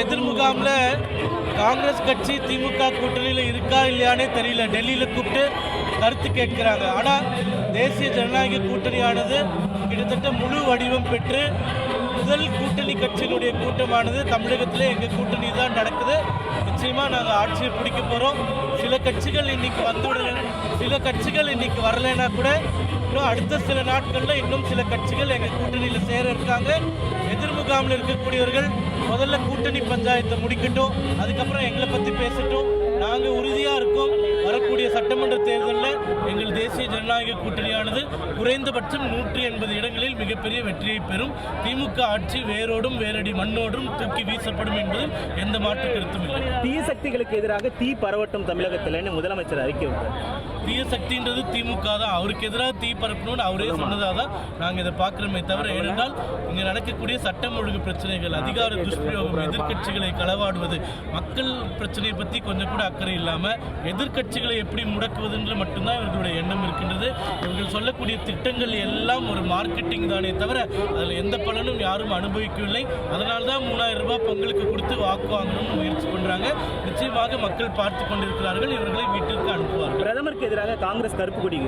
எதிர் முகாமில் காங்கிரஸ் கட்சி திமுக கூட்டணியில் இருக்கா இல்லையானே தெரியல. டெல்லியில் கூப்பிட்டு கருத்து கேட்கிறாங்க. ஆனால் தேசிய ஜனநாயக கூட்டணியானது கிட்டத்தட்ட முழு வடிவம் பெற்று முதல் கூட்டணி கட்சியினுடைய கூட்டமானது தமிழகத்தில் எங்கள் கூட்டணி தான் நடக்குது. நிச்சயமாக நாங்கள் ஆட்சியை பிடிக்க போகிறோம் சில கட்சிகள் இன்றைக்கி வந்துவிடல சில கட்சிகள் இன்னைக்கு வரலைன்னா கூட இன்னும் அடுத்த சில நாட்களில் இன்னும் சில கட்சிகள் எங்கள் கூட்டணியில் சேர இருக்காங்க. எதிர்முகாமில் இருக்கக்கூடியவர்கள் முதல்ல கூட்டணி பஞ்சாயத்தை முடிக்கட்டும். அதுக்கப்புறம் எங்களை பற்றி பேசட்டும். நாங்கள் உறுதியாக இருக்கோம். வரக்கூடிய சட்டமன்ற தேர்தலில் எங்கள் தேசிய ஜனநாயக கூட்டணியானது குறைந்தபட்சம் நூற்றி எண்பது இடங்களில் மிகப்பெரிய வெற்றியை பெறும். திமுக ஆட்சி வேரோடும் வேரடி மண்ணோடும் தூக்கி வீசப்படும் என்பதில் எந்த மாற்று கருத்தும் இல்லை. தீ சக்திகளுக்கு எதிராக தீ பரவட்டும் தமிழகத்தில் முதலமைச்சர் அறிக்கை தீய சக்தின்றது திமுக தான். அவருக்கு எதிராக தீ பரப்பணும்னு அவரே சொன்னதாக தான் நாங்கள் இதை பார்க்குறோமே தவிர ஏனென்றால் இங்கே நடக்கக்கூடிய சட்டம் ஒழுங்கு பிரச்சனைகள் அதிகார துஷ்பிரயோகம் எதிர்க்கட்சிகளை களவாடுவது மக்கள் பிரச்சனையை பற்றி கொஞ்சம் கூட அக்கறை இல்லாமல் எதிர்க்கட்சிகளை எப்படி முடக்குவதுன்ற மட்டும்தான் இவர்களுடைய எண்ணம் இருக்கின்றது. இவர்கள் சொல்லக்கூடிய திட்டங்கள் எல்லாம் ஒரு மார்க்கெட்டிங் தானே தவிர அதில் எந்த பலனும் யாரும் அனுபவிக்கவில்லை. அதனால தான் மூணாயிரம் ரூபாய் பங்களுக்கு கொடுத்து வாக்கு வாங்கணும்னு முயற்சி பண்ணுறாங்க நிச்சயமாக மக்கள் பார்த்து கொண்டிருக்கிறார்கள் இவர்களை வீட்டிற்கு அனுப்புவார்கள். பிரதமருக்கு எதிராக காங்கிரஸ் கருப்பு கொடி.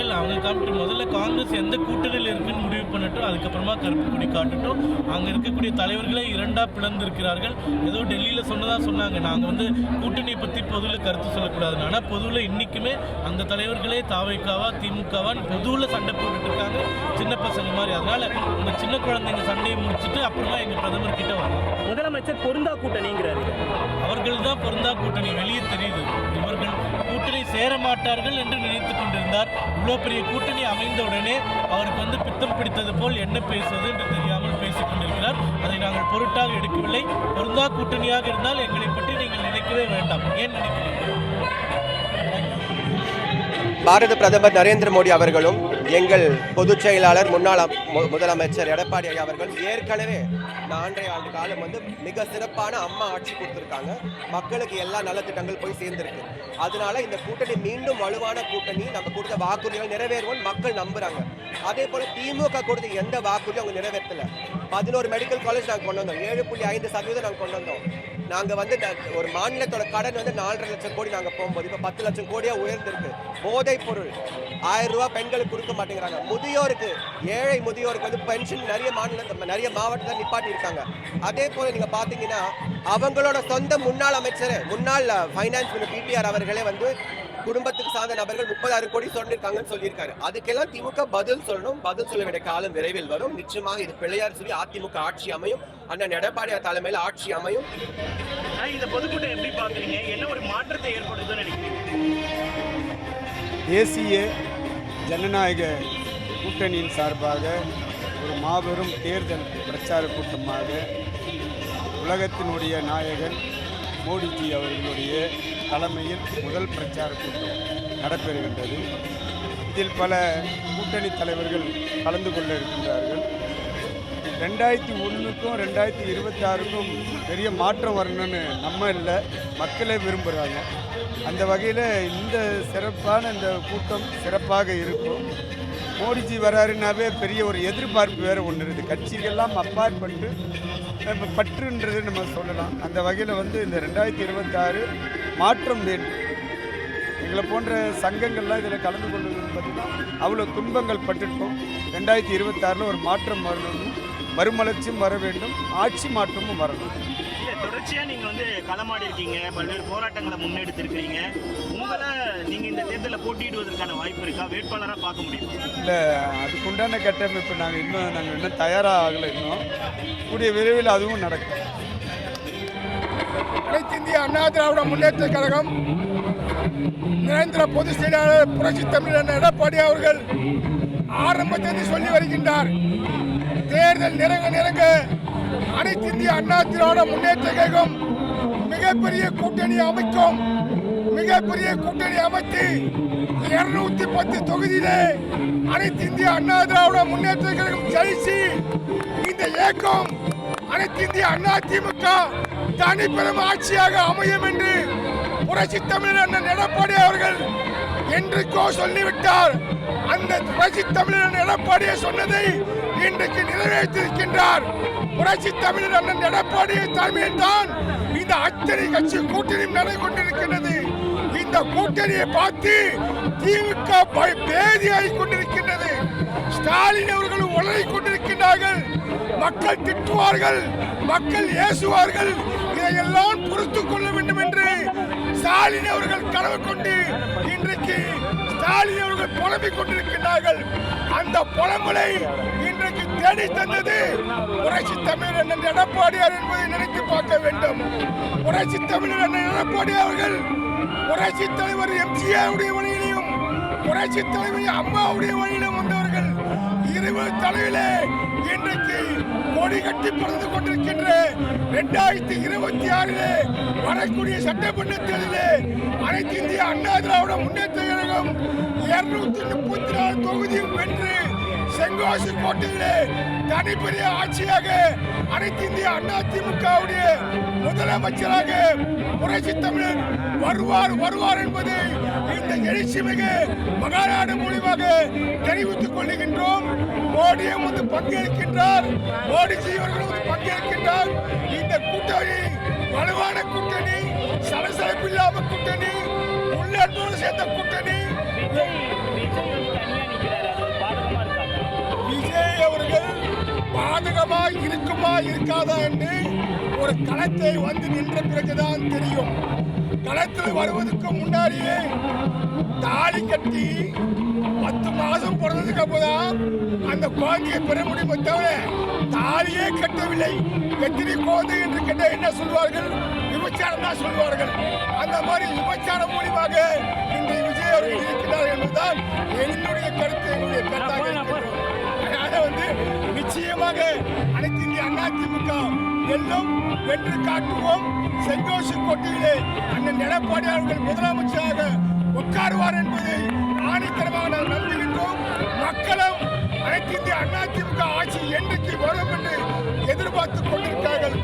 இல்லை அவங்க காமிட்டு முதல்ல காங்கிரஸ் எந்த கூட்டணியில் இருக்குன்னு முடிவு பண்ணட்டும். அதுக்கப்புறமா கருப்பு கொடி காட்டட்டும். அங்கே இருக்கக்கூடிய தலைவர்களே இரண்டாக பிளந்திருக்கிறார்கள். ஏதோ டெல்லியில் சொன்னதா சொன்னாங்க. நாங்கள் வந்து கூட்டணியை பற்றி பொதுவில் கருத்து சொல்லக்கூடாதுன்னு. ஆனால் பொதுவில் இன்றைக்குமே அந்த தலைவர்களே தாவைக்காவா திமுகவான்னு பொதுவில் சண்டை போட்டுட்டு இருக்காங்க. சின்ன பசங்க மாதிரி. அதனால உங்கள் சின்ன குழந்தைங்க சண்டையை முடிச்சுட்டு அப்புறமா எங்கள் பிரதமர் கிட்ட வரலாம் முதலமைச்சர் பொருந்தா கூட்டணிங்கிறாரு. அவர்கள் தான் பொருந்தா கூட்டணி. வெளியே தெரியுது. இவர்கள் சேரமாட்டார்கள் என்று நினைத்துக் கொண்டிருந்தார். இவ்வளோ பெரிய கூட்டணி அமைந்த உடனே அவருக்கு வந்து பித்தம் பிடித்தது போல் என்ன பேசுவது என்று தெரியாமல் பேசிக் கொண்டிருக்கிறார். அதை நாங்கள் பொருட்டாக எடுக்கவில்லை. பொருந்தா கூட்டணியாக இருந்தால் எங்களை பற்றி நீங்கள் நினைக்கவே வேண்டாம். ஏன் நினைக்கிறீர்கள்? பாரத பிரதமர் நரேந்திர மோடி அவர்களும் எங்கள் பொதுச் செயலாளர் முன்னாள் மு- முதலமைச்சர் எடப்பாடி ஐயா அவர்கள் ஏற்கனவே நான்கரை ஆண்டு காலம் வந்து மிக சிறப்பான அம்மா ஆட்சி கொடுத்துருக்காங்க. மக்களுக்கு எல்லா நலத்திட்டங்கள் போய் சேர்ந்திருக்கு. அதனால இந்த கூட்டணி மீண்டும் வலுவான கூட்டணி நம்ம கொடுத்த வாக்குறுதிகள் நிறைவேறுவோம் மக்கள் நம்புறாங்க. அதே போல திமுக கொடுத்த எந்த வாக்குறுதியும் அவங்க நிறைவேற்றல. பதினோரு மெடிக்கல் காலேஜ் நாங்கள் கொண்டு வந்தோம். ஏழு புள்ளி ஐந்து சதவீதம் நாங்கள் கொண்டு வந்தோம். நாங்கள் வந்து ஒரு மாநிலத்தோட கடன் வந்து நாலரை லட்சம் கோடி நாங்கள் போகும்போது இப்போ பத்து லட்சம் கோடியாக உயர்ந்திருக்கு. போதைப் பொருள் ஆயிரம் ரூபாய் பெண்களுக்கு கொடுக்க மாட்டேங்கிறாங்க. முதியோருக்கு ஏழை முதியோருக்கு வந்து பென்ஷன் நிறைய மாநில நிறைய மாவட்டத்தில் நிப்பாட்டி இருக்காங்க. அதே போல் நீங்கள் பார்த்தீங்கன்னா அவங்களோட சொந்த முன்னாள் அமைச்சர் முன்னாள் ஃபைனான்ஸ் பிடிஆர் அவர்களே வந்து குடும்பத்துக்கு சார்ந்த நபர்கள் முப்பதாயிரம் கோடி சொல்லியிருக்காங்கன்னு சொல்லியிருக்காரு. அதுக்கெல்லாம் திமுக பதில் சொல்லணும். பதில் சொல்ல வேண்டிய காலம் விரைவில் வரும். நிச்சயமாக இது பிள்ளையார் சொல்லி அதிமுக ஆட்சி அமையும். அண்ணன் எடப்பாடியார் தலைமையில் ஆட்சி அமையும். இந்த பொதுக்கூட்டம் எப்படி பாக்குறீங்க? என்ன ஒரு மாற்றத்தை ஏற்படுத்துன்னு நினைக்கிறீங்க? தேசிய ஜனநாயக கூட்டணியின் சார்பாக ஒரு மாபெரும் தேர்தல் பிரச்சார கூட்டமாக உலகத்தினுடைய நாயகன் மோடிஜி அவர்களுடைய தலைமையில் முதல் பிரச்சார கூட்டம் நடைபெறுகின்றது. இதில் பல கூட்டணி தலைவர்கள் கலந்து கொள்ள இருக்கின்றார்கள். ரெண்டாயிரத்தி ஒன்றுக்கும் ரெண்டாயிரத்தி இருபத்தாறுக்கும் பெரிய மாற்றம் வரணும்னு நம்ம இல்லை மக்களே விரும்புகிறாங்க அந்த வகையில் இந்த சிறப்பான இந்த கூட்டம் சிறப்பாக இருக்கும். மோடிஜி வராருனாவே பெரிய ஒரு எதிர்பார்ப்பு வேறு ஒன்று இருக்குது. கட்சிகள்லாம் அப்பாற்பட்டு நம்ம பற்றுன்றது நம்ம சொல்லலாம். அந்த வகையில் வந்து இந்த ரெண்டாயிரத்தி இருபத்தாறு மாற்றம் வேண்டும் எங்களை போன்ற சங்கங்கள்லாம் இதில் கலந்து கொள்வது பார்த்தீங்கன்னா அவ்வளோ துன்பங்கள் பட்டுட்டோம். ரெண்டாயிரத்தி இருபத்தாறில் ஒரு மாற்றம் வரணும் மறுமலர்ச்சியும் வர வேண்டும் ஆட்சி மாற்றமும் வரணும் இல்ல தொடர்ச்சியா நீங்க வந்து களமாடி இருக்கீங்க பல்வேறு போராட்டங்களை முன்னெடுத்திருக்கிறீங்க. உங்களை நீங்க இந்த தேர்தலில் போட்டியிடுவதற்கான வாய்ப்பு இருக்கா? வேட்பாளரா பார்க்க முடியுமா? இல்லை அதுக்குண்டான கட்டமைப்பு நாங்கள் இன்னும் நாங்கள் இன்னும் தயாராக ஆகலை இன்னும். கூடிய விரைவில் அதுவும் நடக்கும். அனைத்து இந்திய அண்ணா திராவிட முன்னேற்ற கழகம் நிரந்தர பொதுச் செயலாளர் புரட்சி தமிழர் எடப்பாடி அவர்கள் ஆரம்பத்தில் சொல்லி வருகின்றார். தேர்தல் நெருங்க நெருங்க அனைத்து இந்திய அண்ணா திராவிட முன்னேற்ற கழகம் மிகப்பெரிய கூட்டணி அமைக்கும். மிகப்பெரிய கூட்டணி அமைத்து இருநூத்தி பத்து தொகுதியிலே அனைத்து இந்திய அண்ணா திராவிட முன்னேற்ற கழகம் ஜெயிச்சு இந்த இயக்கம் அனைத்து இந்திய அண்ணா திமுக தனிப்பெரும் ஆட்சியாக அமையும் என்று புரட்சி தமிழ் அண்ணன் எடப்பாடி அவர்கள் என்றைக்கோ சொல்லிவிட்டார். அந்த புரட்சி தமிழன் எடப்பாடியை சொன்னதை இன்றைக்கு நிறைவேற்றிருக்கின்றார் புரட்சி தமிழர் அண்ணன் எடப்பாடியை தலைமையில் தான் இந்த அத்தனை கட்சி கூட்டணி நடந்து கொண்டிருக்கின்றது. இந்த கூட்டணியை பார்த்து திமுக பய- பேதியாகிக் கொண்டிருக்கின்றது. ஸ்டாலின் அவர்கள் உளறி கொண்டிருக்கின்றார்கள். மக்கள் திட்டுவார்கள் மக்கள் ஏசுவார்கள். இதையெல்லாம் பொறுத்துக் கொள்ள வேண்டும் என்று ஸ்டாலின் அவர்கள் கனவு கொண்டு இன்றைக்கு ஸ்டாலின் அவர்கள் புலம்பிக் கொண்டிருக்கின்றார்கள். அந்த புலம்பலை இன்றைக்கு தேடி தந்தது புரட்சி தமிழர் அண்ணன் எடப்பாடியார் என்பதை நினைத்து பார்க்க வேண்டும். புரட்சி தமிழர் அண்ணன் எடப்பாடி அவர்கள் புரட்சி தலைவர் எம்ஜிஆருடைய வழியிலையும் புரட்சி தலைவர் அம்மாவுடைய வழியிலும் வந்தவர் இரவு தலையிலே இன்றைக்கு கொடி கட்டி பறந்து கொண்டிருக்கின்ற இரண்டாயிரத்தி இருபத்தி ஆறிலே வரக்கூடிய சட்டமன்ற தேர்தலிலே அனைத்து இந்திய அண்ணா திராவிட முன்னேற்ற கழகம் இருநூத்தி முப்பத்தி நாலு தொகுதியும் வென்று செங்கோசு கோட்டையிலே தனிப்பெரிய ஆட்சியாக அனைத்து இந்திய அண்ணா திமுகவுடைய முதலமைச்சராக புரட்சி தமிழன் வருவார் வருவார் என்பதை இந்த எழுச்சி மிகு மகாநாடு மூலியமாக தெரிவித்துக் கொள்ளுகின்றோம். மோடியும் வந்து பங்கேற்கின்றார். மோடிஜி அவர்களும் வந்து பங்கேற்கின்றார். இந்த கூட்டணி வலுவான கூட்டணி சலசலப்பு இல்லாம கூட்டணி உள்ளோடு சேர்ந்த கூட்டணி. விஜய் அவர்கள் பாதகமா இருக்குமா இருக்காதா என்று ஒரு களத்தை வந்து நின்ற பிறகுதான் தெரியும். களத்தில் வருவதற்கு முன்னாடியே தாலி கட்டி பத்து மாசம் பிறந்ததுக்கு அப்புறம் அந்த குழந்தையை பெற முடியுமே தவிர தாலியே கட்டவில்லை. எத்தனை குழந்தை என்று கேட்ட என்ன சொல்வார்கள்? விபச்சாரம் தான் சொல்வார்கள். அந்த மாதிரி விபச்சாரம் மூலியமாக இந்த விஜய் அவர்கள் இருக்கிறார் என்பதுதான் என்னுடைய கருத்து என்னுடைய கருத்தாக அதனால வந்து நிச்சயமாக அனைத்து இந்திய அண்ணா திமுக வெல்லும் வென்று காட்டுவோம். செங்கோசு கோட்டையிலே அண்ணன் எடப்பாடி அவர்கள் முதலமைச்சராக உட்காருவார் என்பதை ஆணித்தரமாக நாம் நம்புகின்றோம். மக்களும் அனைத்து இந்திய அண்ணா திமுக ஆட்சி என்றைக்கு வரும் என்று எதிர்பார்த்து கொண்டிருக்கிறார்கள்.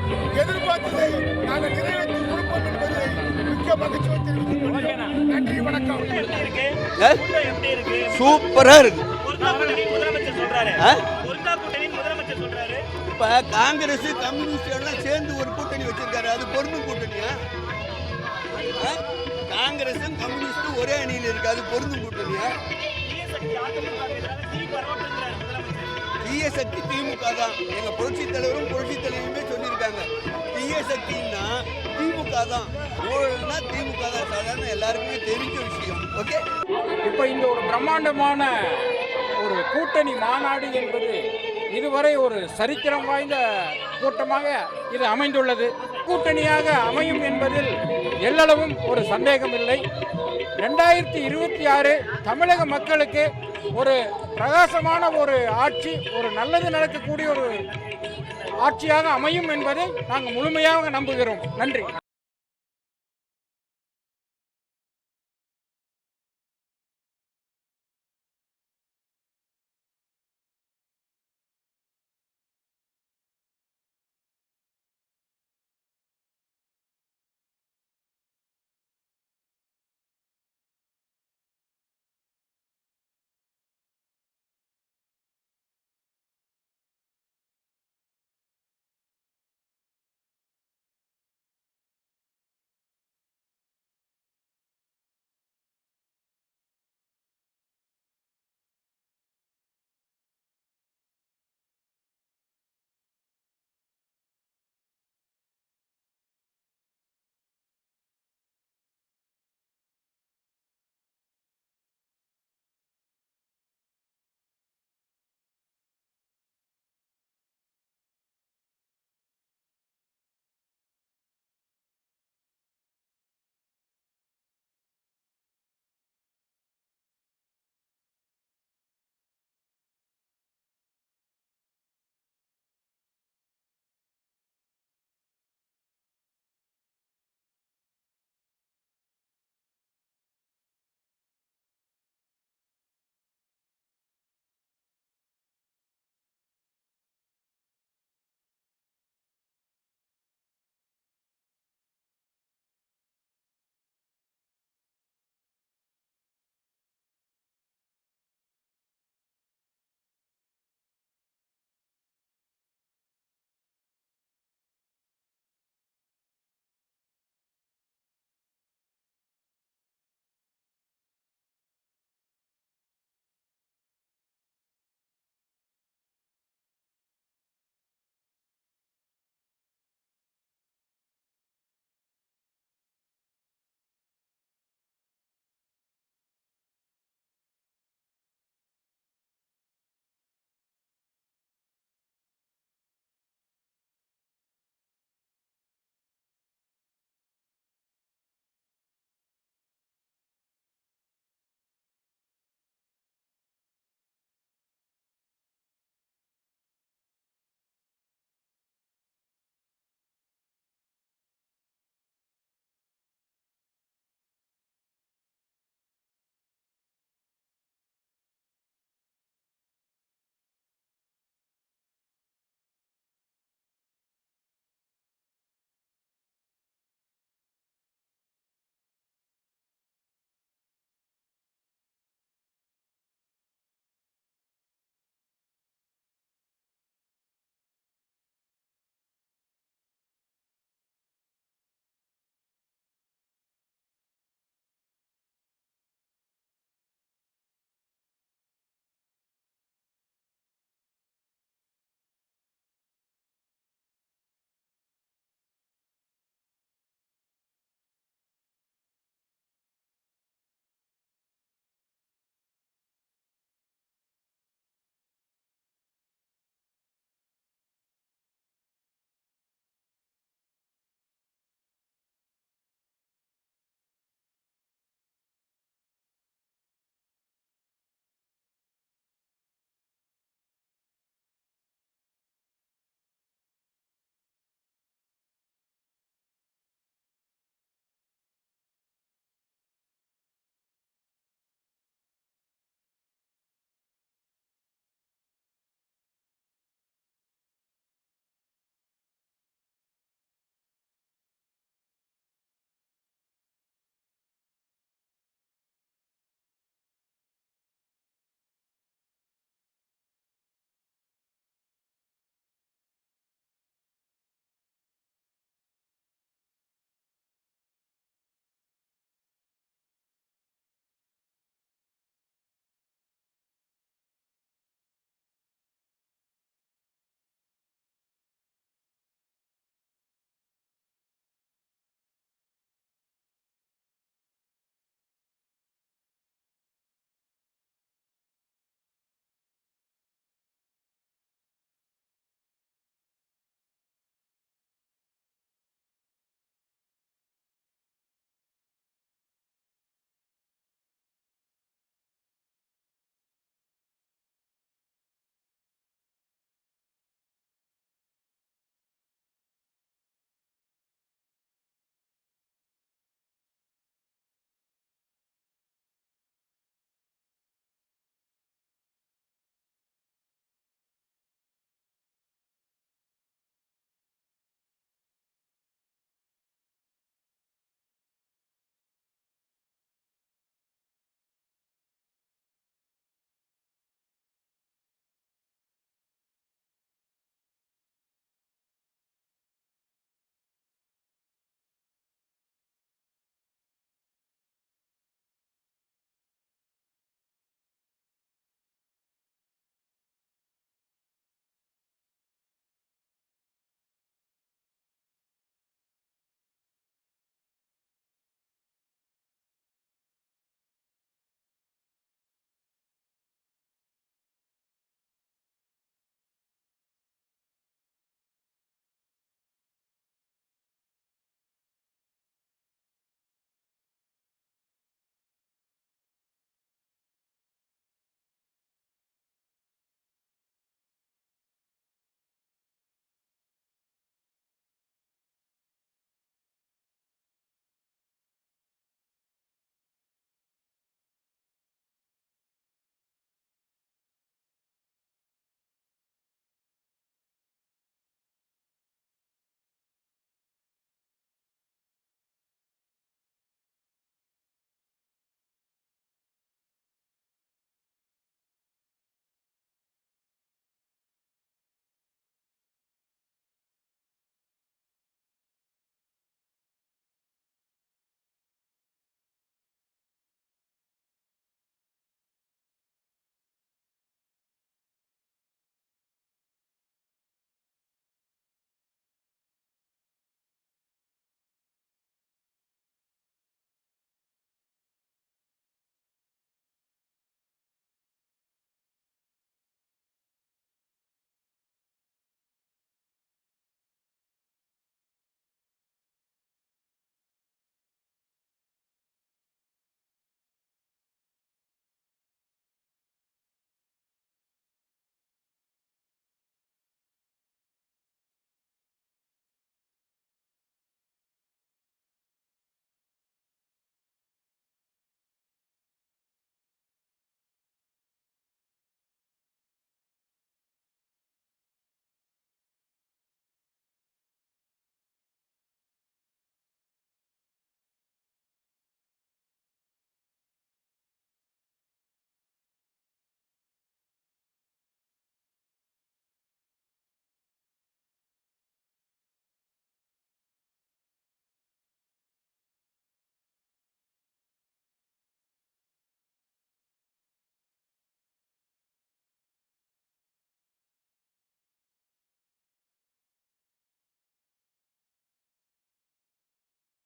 எதிர்பார்த்ததை நாங்கள் நிறைவேற்றி கொடுப்போம் என்பதை மிக்க மகிழ்ச்சியோடு தெரிவித்துக் நன்றி வணக்கம். எப்படி இருக்கு ஆ? கூட்டம் எப்படி இருக்கு? சூப்பரா இருக்கு. இப்ப காங்கிரஸ் கம்யூனிஸ்ட் எல்லாம் சேர்ந்து ஒரு கூட்டணி வச்சிருக்காரு. அது பொருந்தும் கூட்டணியா? காங்கிரஸும் கம்யூனிஸ்டும் ஒரே அணியில் இருக்கு. அது பொருந்தும் கூட்டணியா? தீய சக்தி திமுக தான். எங்க புரட்சி தலைவரும் புரட்சி தலைவருமே சொல்லியிருக்காங்க. தீய சக்தின்னா திமுக தான். ஊழல்னா திமுக தான். சாதாரண எல்லாருக்குமே தெரிஞ்ச விஷயம். ஓகே? இப்போ இந்த ஒரு பிரம்மாண்டமான ஒரு கூட்டணி மாநாடு என்பது இதுவரை ஒரு சரித்திரம் வாய்ந்த கூட்டமாக இது அமைந்துள்ளது. கூட்டணியாக அமையும் என்பதில் எல்லளவும் ஒரு சந்தேகம் இல்லை ரெண்டாயிரத்தி இருபத்தி ஆறு தமிழக மக்களுக்கு ஒரு பிரகாசமான ஒரு ஆட்சி ஒரு நல்லது நடக்கக்கூடிய ஒரு ஆட்சியாக அமையும் என்பதை நாங்கள் முழுமையாக நம்புகிறோம். நன்றி.